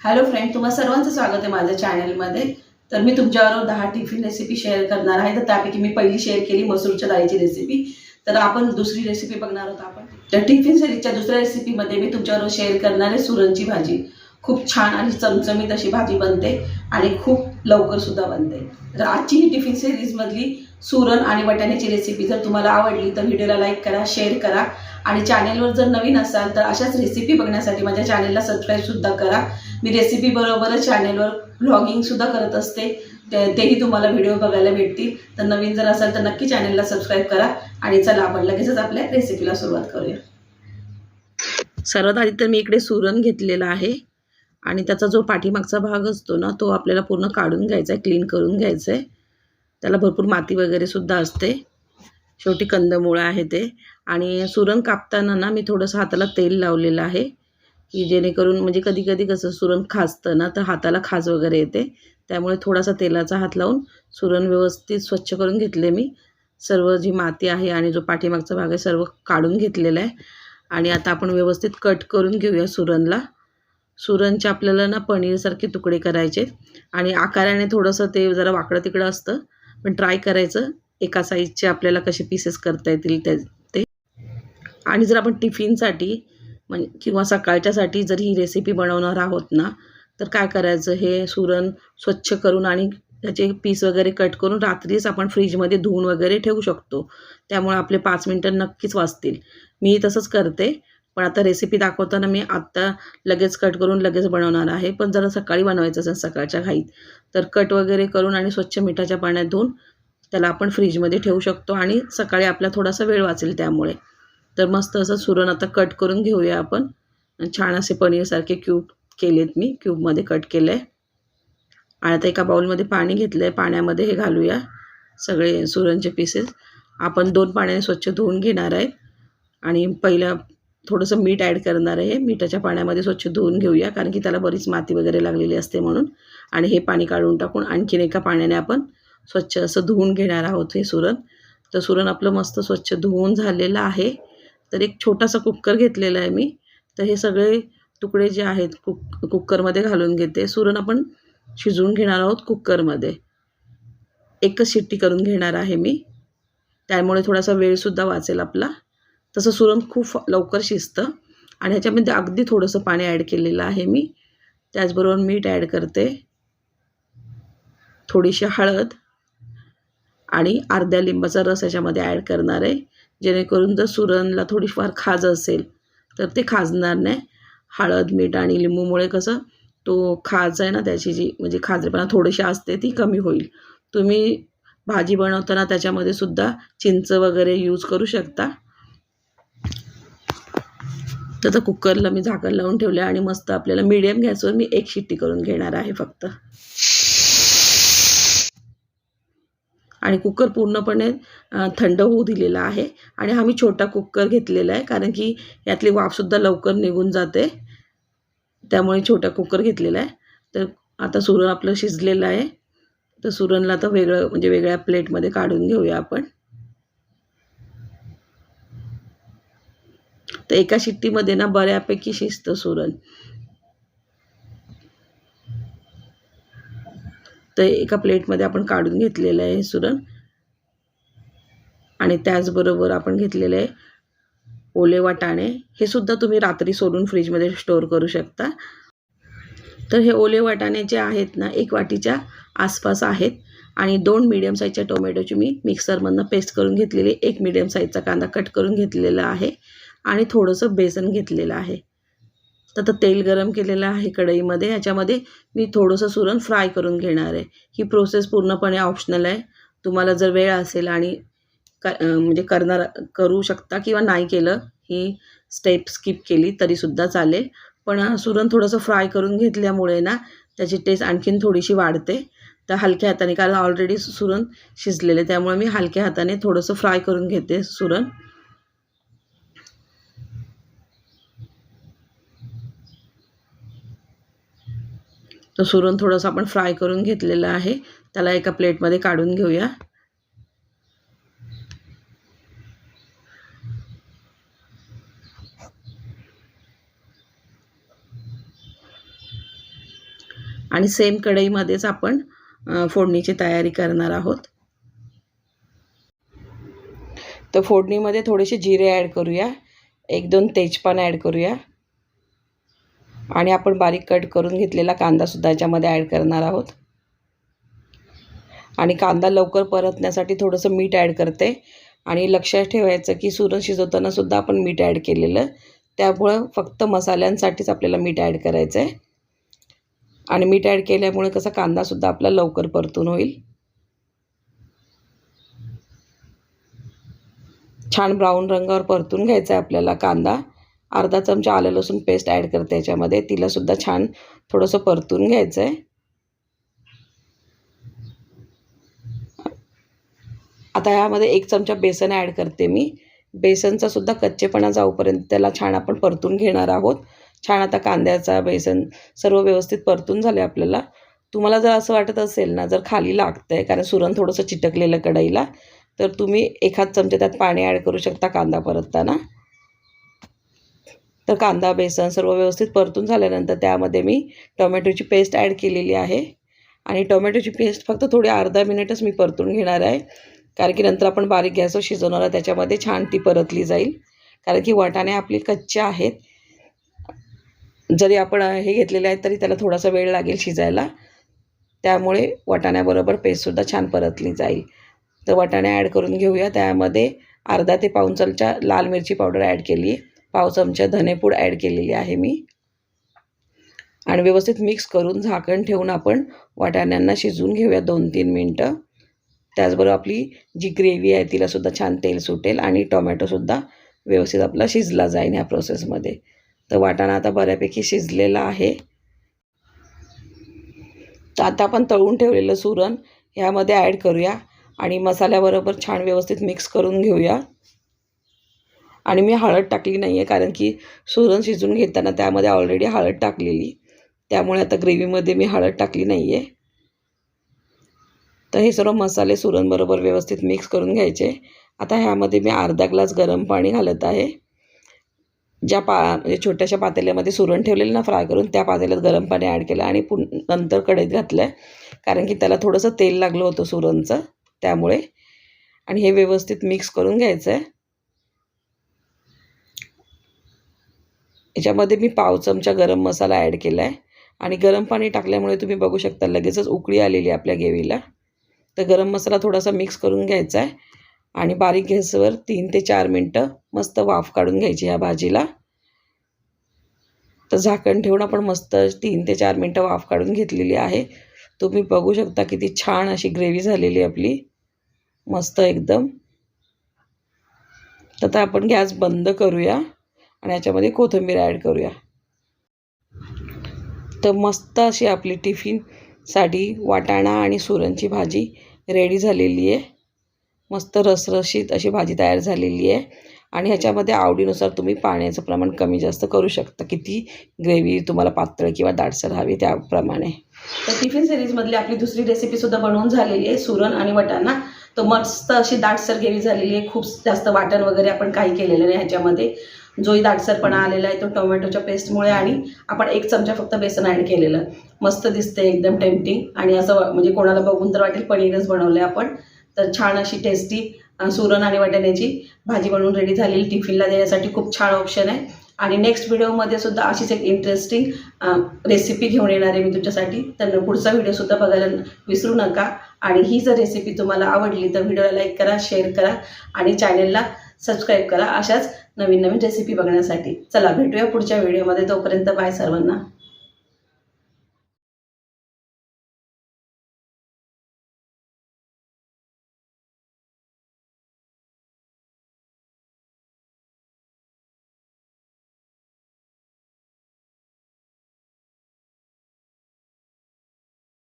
Hello friend तुम्हा सर्वांचं स्वागत आहे माझ्या चॅनलमध्ये तर मी तुमच्याबरोबर दहा टिफिन रेसिपी शेअर करणार आहे. तर त्यापैकी मी पहिली शेअर केली मसूरच्या डाळीची रेसिपी तर आपण दुसरी रेसिपी बघणार आहोत आपण. तर टिफिन सिरीजच्या दुसऱ्या रेसिपीमध्ये मी तुमच्याबरोबर शेअर करणार आहे सुरणची भाजी. खूप छान आणि चमचमीत अशी भाजी बनते आणि खूप लवकर सुद्धा बनते. तर आजची ही टिफिन सिरीजमधली सुरण आणि वाटाण्याची रेसिपी जर तुम्हाला आवडली तर व्हिडिओला लाईक करा शेअर करा. आणि चॅनेलवर जर नवीन असाल तर अशाच रेसिपी बघण्यासाठी माझ्या चॅनेलला सबस्क्राईबसुद्धा करा. मी रेसिपी बरोबरच चॅनेलवर व्लॉगिंगसुद्धा करत असते. ते तेही तुम्हाला व्हिडिओ बघायला भेटतील. तर नवीन जर असाल तर नक्की चॅनेलला सबस्क्राईब करा. आणि चला आपण लगेचच आपल्या रेसिपीला सुरुवात करूया. सर्वात आधी तर मी इकडे सुरण घेतलेला आहे. आणि त्याचा जो पाठीमागचा भाग असतो ना तो आपल्याला पूर्ण काढून घ्यायचा आहे क्लीन करून घ्यायचा आहे. त्याला भरपूर माती वगैरे सुद्धा असते. शेवटी कंदमुळं आहे ते. आणि सुरण कापताना ना मी थोडंसं हाताला तेल लावलेलं आहे. की जेणेकरून म्हणजे कधी कधी कसं सुरण खाजतं ना तर हाताला खाज वगैरे येते. त्यामुळे थोडासा तेलाचा हात लावून सुरण व्यवस्थित स्वच्छ करून घेतले मी. सर्व जी माती आहे आणि जो पाठीमागचा भाग आहे सर्व काढून घेतलेला आहे. आणि आता आपण व्यवस्थित कट करून घेऊया सुरणला सुरणचे आपल्याला ना पनीरसारखे तुकडे करायचे. आणि आकाराने थोडंसं ते जरा वाकडं तिकडं असतं पण ट्राय करायचं. एका साईजचे आपल्याला कसे पीसेस करता येतील ते ते. आणि जर आपण टिफिनसाठी म्हणजे किंवा सकाळच्यासाठी जर ही रेसिपी बनवणार आहोत ना तर काय करायचं? हे सुरण स्वच्छ करून आणि त्याचे पीस वगैरे कट करून रात्रीच आपण फ्रीजमध्ये धुवून वगैरे ठेवू शकतो. त्यामुळे आपले पाच मिनटं नक्कीच वाचतील. मी तसंच करते पण आता रेसिपी दाखवताना मी आत्ता लगेच कट करून लगेच बनवणार आहे. पण जरा सकाळी बनवायचं असेल सकाळच्या घाईत तर कट वगैरे करून आणि स्वच्छ मिठाच्या पाण्यात धुवून त्याला आपण फ्रीजमध्ये ठेवू शकतो आणि सकाळी आपला थोडासा वेळ वाचेल त्यामुळे. तर मस्त असं सुरण आता कट करून घेऊया आपण. छान असे पनीरसारखे क्यूब केलेत मी क्यूबमध्ये कट केलं आहे आणि आता एका बाउलमध्ये पाणी घेतलं आहे पाण्यामध्ये हे घालूया सगळे सुरणचे पीसेस आपण दोन पाण्याने स्वच्छ धुवून घेणार आहेत आणि पहिलं थोडंसं मीठ ॲड करणार आहे. मिठाच्या पाण्यामध्ये स्वच्छ धुवून घेऊया कारण की त्याला बरीच माती वगैरे लागलेली असते म्हणून. आणि हे पाणी काढून टाकून आणखीन एका पाण्याने आपण स्वच्छ असं धुवून घेणार आहोत हे सुरण. तर सुरण आपलं मस्त स्वच्छ धुवून झालेलं आहे. तर एक छोटासा कुकर घेतलेला आहे मी. तर हे सगळे तुकडे जे आहेत कुक कुकरमध्ये घालून घेते. सुरण आपण शिजवून घेणार आहोत कुकरमध्ये. एकच शिट्टी करून घेणार आहे मी. त्यामुळे थोडासा वेळसुद्धा वाचेल आपला. तसं सुरण खूप लवकर शिजतं. आणि ह्याच्यामध्ये अगदी थोडंसं पाणी ॲड केलेलं आहे मी. त्याचबरोबर मीठ ॲड करते. थोडीशी हळद. आणि अर्ध्या लिंबाचा रस याच्यामध्ये ॲड करणार आहे. जेणेकरून जर सुरणला थोडीफार खाज असेल तर ते खाजणार नाही. हळद मीठ आणि लिंबूमुळे कसं तो खाज आहे ना त्याची जी म्हणजे खाजरेपणा थोडीशी असते ती कमी होईल. तुम्ही भाजी बनवताना त्याच्यामध्ये सुद्धा चिंच वगैरे यूज करू शकता. तर आता कुकरला मी झाकण लावून ठेवलं आणि मस्त आपल्याला मीडियम गॅसवर मी एक शिट्टी करून घेणार आहे फक्त. आणि कुकर पूर्णपणे थंड होऊ दिलेला आहे. आणि हा मी छोटा कुकर घेतलेला आहे कारण की यातली वाफसुद्धा लवकर निघून जाते. त्यामुळे छोटा कुकर घेतलेला आहे. तर आता सुरण आपलं शिजलेलं आहे. तर सुरणला आता वेगळं म्हणजे वेगळ्या प्लेटमध्ये काढून घेऊया आपण. तर एका शिट्टीमध्ये ना बऱ्यापैकी शिजतं सुरण. तर एका प्लेटमध्ये आपण काढून घेतलेलं आहे सुरण आणि त्याचबरोबर आपण घेतलेलं आहे ओले वाटाणे. हे सुद्धा तुम्ही रात्री सोडून फ्रीजमध्ये स्टोअर करू शकता. तर हे ओले वाटाणे जे आहेत ना एक वाटीच्या आसपास आहेत. आणि दोन मिडियम साईजच्या टोमॅटोची मी मिक्सरमधनं पेस्ट करून घेतलेली. एक मिडियम साईजचा कांदा कट करून घेतलेला आहे. आणि थोडंसं बेसन घेतलेलं आहे. तर आता तेल गरम केलेलं आहे कढईमध्ये. ह्याच्यामध्ये मी थोडंसं सुरण फ्राय करून घेणार आहे. ही प्रोसेस पूर्णपणे ऑप्शनल आहे. तुम्हाला जर वेळ असेल आणि क म्हणजे करणार करू शकता किंवा नाही केलं ही स्टेप स्किप केली तरीसुद्धा चालेल. पण सुरण थोडंसं फ्राय करून घेतल्यामुळे ना त्याची टेस्ट आणखीन थोडीशी वाढते. तर हलक्या हाताने कारण ऑलरेडी सुरण शिजलेले त्यामुळे मी हलक्या हाताने थोडंसं फ्राय करून घेते सुरण. तर सुरण थोडंसं आपण फ्राय करून घेतलेलं आहे. त्याला एका प्लेटमध्ये काढून घेऊया. आणि सेम कढईमध्येच आपण फोडणीची तयारी करणार आहोत. तर फोडणीमध्ये थोडेसे जिरे ॲड करूया. एक दोन तेजपान ॲड करूया. आणि आपण बारीक कट करून घेतलेला कांदासुद्धा याच्यामध्ये ॲड करणार आहोत. आणि कांदा लवकर परतण्यासाठी थोडंसं मीठ ॲड करते. आणि लक्षात ठेवायचं की सुरण शिजवतानासुद्धा आपण मीठ ॲड केलेलं. त्यामुळं फक्त मसाल्यांसाठीच आपल्याला मीठ ॲड करायचं आहे आणि मीठ ॲड केल्यामुळे कसा कांदासुद्धा आपला लवकर परतून होईल. छान ब्राऊन रंगावर परतून घ्यायचा आहे आपल्याला कांदा. अर्धा चमचा आलं लसूण पेस्ट ॲड करते याच्यामध्ये. तिलासुद्धा छान थोडंसं परतून घ्यायचं आहे आता ह्यामध्ये एक चमचा बेसन ॲड करते मी. बेसनचा सुद्धा कच्चेपणा जाऊपर्यंत त्याला छान आपण परतून घेणार आहोत. छान आता कांद्याचा बेसन सर्व व्यवस्थित परतून झाले आपल्याला. तुम्हाला जर असं वाटत असेल ना जर खाली लागतं आहे कारण सुरण थोडंसं चिटकलेलं कढईला तर तुम्ही एखाद चमचे त्यात पाणी ॲड करू शकता कांदा परतताना. तर कांदा बेसन सर्व व्यवस्थित परतून झाल्यानंतर त्यामध्ये मी टोमॅटोची पेस्ट ॲड केलेली आहे. आणि टोमॅटोची पेस्ट फक्त थोडी अर्धा मिनिटच मी परतून घेणार आहे. कारण की नंतर आपण बारीक गॅसवर शिजवणार आहे त्याच्यामध्ये छान ती परतली जाईल. कारण की वाटाणे आपले कच्चे आहेत. जरी आपण हे घेतलेले आहेत तरी त्याला थोडासा वेळ लागेल शिजायला. त्यामुळे वाटाण्याबरोबर पेस्टसुद्धा छान परतली जाईल. तर वाटाणे ॲड करून घेऊया. त्यामध्ये अर्धा ते पाऊन चमचा लाल मिरची पावडर ॲड केली आहे. पाव चमचा धनेपूड ॲड केलेली आहे मी. आणि व्यवस्थित मिक्स करून झाकण ठेवून आपण वाटाण्यांना शिजवून घेऊया दोन तीन मिनटं. त्याचबरोबर आपली जी ग्रेव्ही आहे तिलासुद्धा छान तेल सुटेल आणि टोमॅटोसुद्धा व्यवस्थित आपला शिजला जाईल ह्या प्रोसेसमध्ये तर वाटाणा आता बऱ्यापैकी शिजलेला आहे. तर आता आपण तळून ठेवलेलं सुरण ह्यामध्ये ॲड करूया आणि मसाल्याबरोबर छान व्यवस्थित मिक्स करून घेऊया. आणि मी हळद टाकली नाही आहे कारण की सुरण शिजून घेताना त्यामध्ये ऑलरेडी हळद टाकलेली. त्यामुळे आता ग्रेव्हीमध्ये मी हळद टाकली नाही आहे तर हे सर्व मसाले सुरणबरोबर व्यवस्थित मिक्स करून घ्यायचे. आता ह्यामध्ये मी अर्धा ग्लास गरम पाणी घालत आहे. ज्या पा म्हणजे छोट्याशा पातेल्यामध्ये सुरण ठेवलेलं ना फ्राय करून त्या पातेल्यात गरम पाणी ॲड केलं आणि पुन नंतर कढईत घातलं आहे कारण की त्याला थोडंसं तेल लागलं होतं सुरणचं त्यामुळे. आणि हे व्यवस्थित मिक्स करून घ्यायचं आहे याच्यामध्ये मी पाव चमचा गरम मसाला ॲड केला आहे आणि गरम पाणी टाकल्यामुळे तुम्ही बघू शकता लगेचच उकळी आलेली आहे आपल्या गेवीला तर गरम मसाला थोडासा मिक्स करून घ्यायचा आहे आणि बारीक गॅसवर तीन ते चार मिनटं मस्त वाफ काढून घ्यायची ह्या भाजीला. तर झाकण ठेवून आपण मस्त तीन ते चार मिनटं वाफ काढून घेतलेली आहे. तुम्ही बघू शकता किती छान अशी ग्रेव्ही झालेली आपली. मस्त एकदम. तर आता आपण गॅस बंद करूया. आणि याच्यामध्ये कोथिंबीर ॲड करूया. तर मस्त अशी आपली टिफिनसाठी वाटाणा आणि सुरणची भाजी रेडी झालेली आहे. मस्त रसरशीत अशी भाजी तयार झालेली आहे. आणि ह्याच्यामध्ये आवडीनुसार तुम्ही पाण्याचं प्रमाण कमी जास्त करू शकता. किती ग्रेव्ही तुम्हाला पातळ किंवा दाटसर हवी त्याप्रमाणे. तर टिफिन सिरीजमधली आपली दुसरी रेसिपीसुद्धा बनवून झालेली आहे सुरण आणि वटाणा. तर मस्त अशी दाटसर ग्रेव्ही झालेली आहे. खूप जास्त वाटण वगैरे आपण काही केलेलं नाही ह्याच्यामध्ये. जोही दाटसरपणा आलेला आहे तो टोमॅटोच्या पेस्टमुळे आणि आपण एक चमचा फक्त बेसन ॲड केलेलं. मस्त दिसते एकदम टेम्पटिंग आणि असं म्हणजे कोणाला बघून तर वाटेल पनीरच बनवलं आहे आपण. तर छान अशी टेस्टी सुरण आणि वाटाण्याची भाजी बनवून रेडी झालेली टिफिनला देण्यासाठी खूप छान ऑप्शन आहे. आणि नेक्स्ट व्हिडिओमध्ये सुद्धा अशीच एक इंटरेस्टिंग रेसिपी घेऊन येणार आहे मी तुमच्यासाठी. तर पुढचा व्हिडिओसुद्धा बघायला विसरू नका. आणि ही जर रेसिपी तुम्हाला आवडली तर व्हिडिओला लाईक करा शेअर करा. आणि चॅनलला सबस्क्राईब करा अशाच नवीन नवीन रेसिपी बघण्यासाठी. चला भेटूया पुढच्या व्हिडिओमध्ये तोपर्यंत बाय सर्वांना.